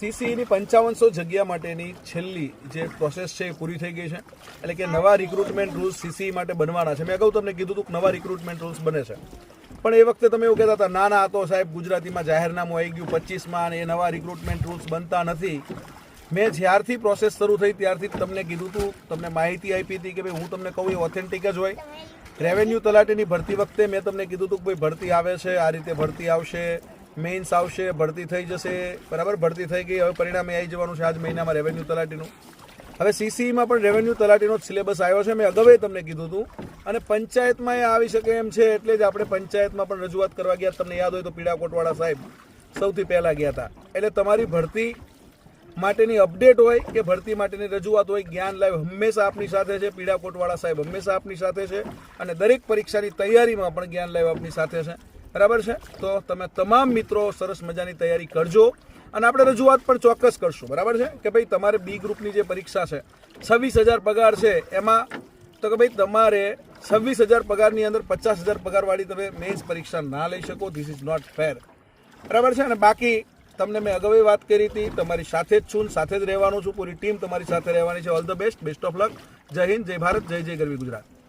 સીસીઈની પંચાવનસો જગ્યા માટેની છેલ્લી જે પ્રોસેસ છે એ પૂરી થઈ ગઈ છે. એટલે કે નવા રિક્રુટમેન્ટ રૂલ્સ સીસીઈ માટે બનવાના છે. મેં અગાઉ તમને કીધું હતું કે નવા રિક્રુટમેન્ટ રૂલ્સ બને છે. પણ એ વખતે તમે એવું કહેતા હતા, ના ના તો સાહેબ ગુજરાતીમાં જાહેરનામું આવી ગયું, પચીસમાં અને એ નવા રિક્રુટમેન્ટ રૂલ્સ બનતા નથી. મેં જ્યારથી પ્રોસેસ શરૂ થઈ ત્યારથી તમને કીધું હતું, તમને માહિતી આપી હતી કે ભાઈ હું તમને કહું એ ઓથેન્ટિક જ હોય. રેવન્યુ તલાટીની ભરતી વખતે મેં તમને કીધું હતું કે ભાઈ ભરતી આવે છે, આ રીતે ભરતી આવશે. મેઇન્સ આવશે, ભરતી થઈ જશે. બરાબર? ભરતી થઈ ગઈ. હવે પરિણામે આવી જવાનું છે આજ મહિનામાં રેવન્યુ તલાટીનું. હવે સીસીઈમાં પણ રેવન્યુ તલાટીનો જ સિલેબસ આવ્યો છે. મેં અગાઉ તમને કીધું હતું. અને પંચાયતમાં એ આવી શકે એમ છે એટલે જ આપણે પંચાયતમાં પણ રજૂઆત કરવા ગયા. તમને યાદ હોય તો પીડા કોટવાળા સાહેબ સૌથી પહેલાં ગયા હતા. એટલે તમારી ભરતી માટેની અપડેટ હોય કે ભરતી માટેની રજૂઆત હોય, જ્ઞાન લાઈવ હંમેશા આપની સાથે છે. પીડા કોટવાળા સાહેબ હંમેશા આપની સાથે છે. અને દરેક પરીક્ષાની તૈયારીમાં પણ જ્ઞાન લાઈવ આપની સાથે છે. બરાબર છે? તો તમે તમામ મિત્રો સરસ મજાની તૈયારી કરજો અને આપણે રજૂઆત પણ ચોક્કસ કરશું, બરાબર છે? કે ભાઈ તમારે બી ગ્રુપની જે પરીક્ષા છે, છવ્વીસ હજાર પગાર છે, એમાં તો કે ભાઈ તમારે છવ્વીસ હજાર પગારની અંદર પચાસ હજાર પગારવાળી તમે મેન્સ પરીક્ષા ના લઈ શકો ધીસ ઇઝ નોટ ફેર બરાબર છે? અને બાકી તમને મેં અગાઉ વાત કરી હતી, તમારી સાથે જ છું સાથે જ રહેવાનું છું, પૂરી ટીમ તમારી સાથે રહેવાની છે. All the best best of luck જય હિન્દ, જય ભારત, જય જય ગરવી ગુજરાત.